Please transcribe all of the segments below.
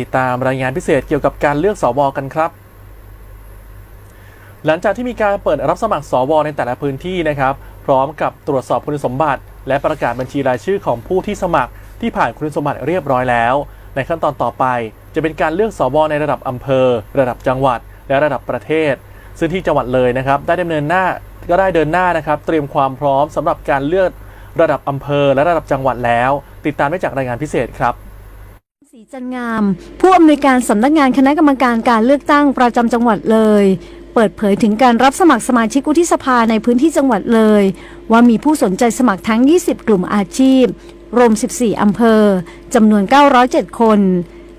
ติดตามรายงานพิเศษเกี่ยวกับการเลือกสวกันครับ หลังจากที่มีการเปิดรับสมัครสวในแต่ละพื้นที่นะครับ พร้อมกับตรวจสอบคุณสมบัติ และประกาศบัญชีรายชื่อของผู้ที่สมัครที่ผ่านคุณสมบัติเรียบร้อยแล้ว ในขั้นตอนต่อไป จะเป็นการเลือกสวในระดับอำเภอ ระดับจังหวัด และระดับประเทศ ซึ่งที่จังหวัดเลยนะครับ ได้ดำเนินหน้าก็ได้เดินหน้านะครับ เตรียมความพร้อมสำหรับการเลือกระดับอำเภอและระดับจังหวัดแล้ว ติดตามได้จากรายงานพิเศษครับ รีจันงาม ผู้อำนวยการสำนักงานคณะกรรมการการเลือกตั้งประจำจังหวัดเลย เปิดเผยถึงการรับสมัครสมาชิกวุฒิสภาในพื้นที่จังหวัดเลย ว่ามีผู้สนใจสมัครทั้ง 20 กลุ่มอาชีพ รวม 14 อำเภอจำนวน 907 คน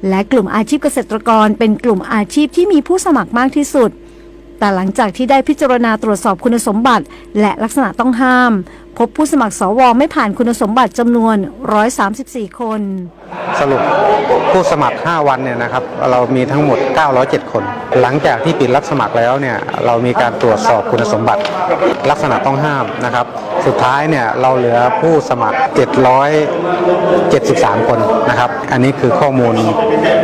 และกลุ่มอาชีพเกษตรกรเป็นกลุ่มอาชีพที่มีผู้สมัครมากที่สุด แต่หลังจากที่ได้พิจารณาตรวจสอบคุณสมบัติ และลักษณะต้องห้าม พบผู้สมัครสวไม่ผ่านคุณสมบัติจำนวน 134 คน สรุปผู้สมัคร 5 วันเนี่ยนะครับเรามีทั้งหมด 907 คน หลังจากที่ปิดรับสมัครแล้วเนี่ยเรามีการตรวจสอบคุณสมบัติ ลักษณะต้องห้ามนะครับ สุดท้ายเนี่ยเราเหลือผู้สมัคร 773 คนนะครับ อันนี้คือข้อมูล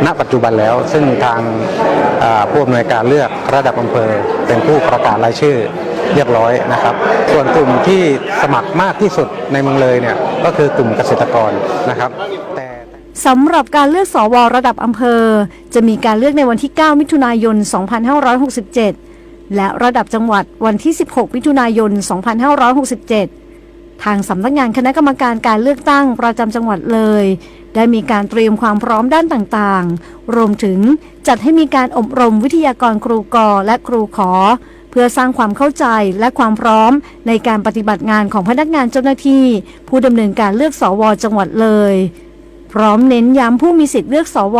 ณปัจจุบันแล้ว ซึ่งทางผู้อำนวยการเลือกระดับอำเภอ เป็นผู้ประกาศรายชื่อเรียบร้อยนะครับ ส่วนกลุ่มที่สมัครมากที่สุดในเมืองเลยเนี่ยก็คือกลุ่มเกษตรกรนะครับแต่สำหรับการเลือกสวระดับอำเภอ จะมีการเลือกในวันที่ 9 มิถุนายน 2567 และระดับจังหวัดวันที่ 16 มิถุนายน 2567 ทางสำนักงานคณะกรรมการการเลือกตั้งประจำจังหวัดเลย ได้มีการเตรียมความพร้อมด้านต่างๆ รวมถึงจัดให้มีการอบรมวิทยากรครูกอและครูขอ เพื่อสร้างความเข้าใจและความพร้อมในการปฏิบัติงานของพนักงานเจ้าหน้าที่ ผู้ดำเนินการเลือกสวจังหวัดเลย พร้อมเน้นย้ำผู้มีสิทธิ์เลือกสว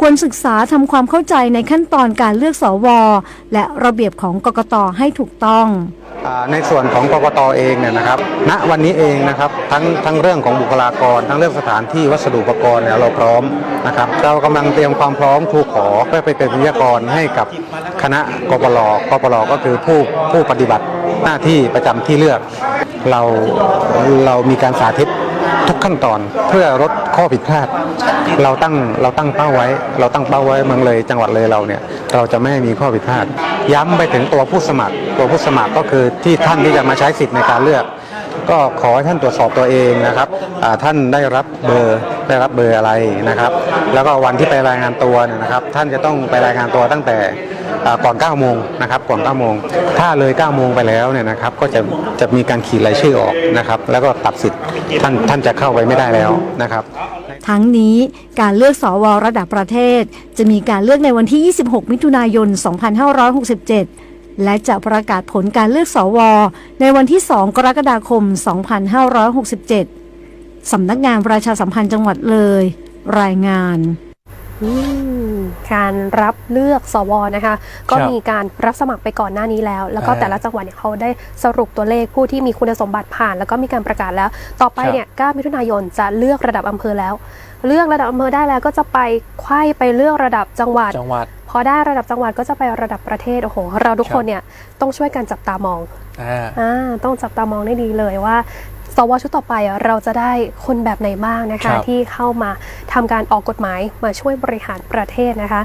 ควรศึกษาทำความเข้าใจในขั้นตอนการเลือกสว และระเบียบของกกตให้ถูกต้องในส่วนของกกตเองเนี่ยนะครับ ณ วันนี้เองนะครับ ทั้งทั้งเรื่องของบุคลากร ทั้งเรื่องสถานที่วัสดุอุปกรณ์เนี่ยเราพร้อมนะครับ เรากำลังเตรียมความพร้อมครูขอเพื่อไปเป็นวิทยากรให้กับคณะกปลกปลก็คือผู้ผู้ปฏิบัติหน้าที่ประจำที่เลือก เราเรามีการสาธิต ทุกขั้นตอนเพื่อลดข้อผิดพลาด เราตั้งเราตั้งเป้าไว้ เราตั้งเป้าไว้เมืองเลยจังหวัดเลยเราเนี่ยเราจะไม่มีข้อผิดพลาด ย้ำไปถึงตัวผู้สมัคร ตัวผู้สมัครก็คือที่ท่านที่จะมาใช้สิทธิ์ในการเลือก ก็ขอให้ท่านตรวจสอบตัวเองนะครับท่านได้รับเบอร์ได้รับเบอร์อะไรนะครับ แล้วก็วันที่ไปรายงานตัวเนี่ยนะครับ ท่านจะต้องไปรายงานตัวตั้งแต่อ่าก่อน9โมงนะครับก่อน9โมงถ้าเลย9โมงไปแล้วเนี่ยนะครับ ก็จะจะมีการขีดรายชื่อออกนะครับ แล้วก็ตัดสิทธิ์ท่านท่านจะเข้าไปไม่ได้แล้วนะครับ ทั้งนี้การเลือกสวระดับประเทศ จะมีการเลือกในวันที่ 26 มิถุนายน 2567 และจะประกาศผลการเลือกสว ในวันที่ 2 กรกฎาคม 2567 สำนักงานประชาสัมพันธ์จังหวัดเลย รายงาน การรับเลือกสวนะคะ ก็ครับมีการรับสมัครไปก่อนหน้านี้แล้ว แล้วก็อ่าแต่ละจังหวัดเนี่ยเขาได้สรุปตัวเลขผู้ที่มีคุณสมบัติผ่าน แล้วก็มีการประกาศแล้ว ต่อไปครับเนี่ย 9 มิถุนายนจะเลือกระดับอำเภอแล้ว เลือกระดับอำเภอได้แล้วก็จะไปไขว้ไปเลือกระดับจังหวัดจังหวัดพอได้ระดับจังหวัดก็จะไประดับประเทศโอ้โหเราทุกครับคนเนี่ยต้องช่วยกันจับตามองอ่าอ่าต้องจับตามองได้ดีเลยว่า สวชุดต่อไปอะเราจะได้คนแบบไหนบ้างนะครัคะบที่เข้ามาทำการออกกฎหมายมาช่วยบริหารประเทศนะคะ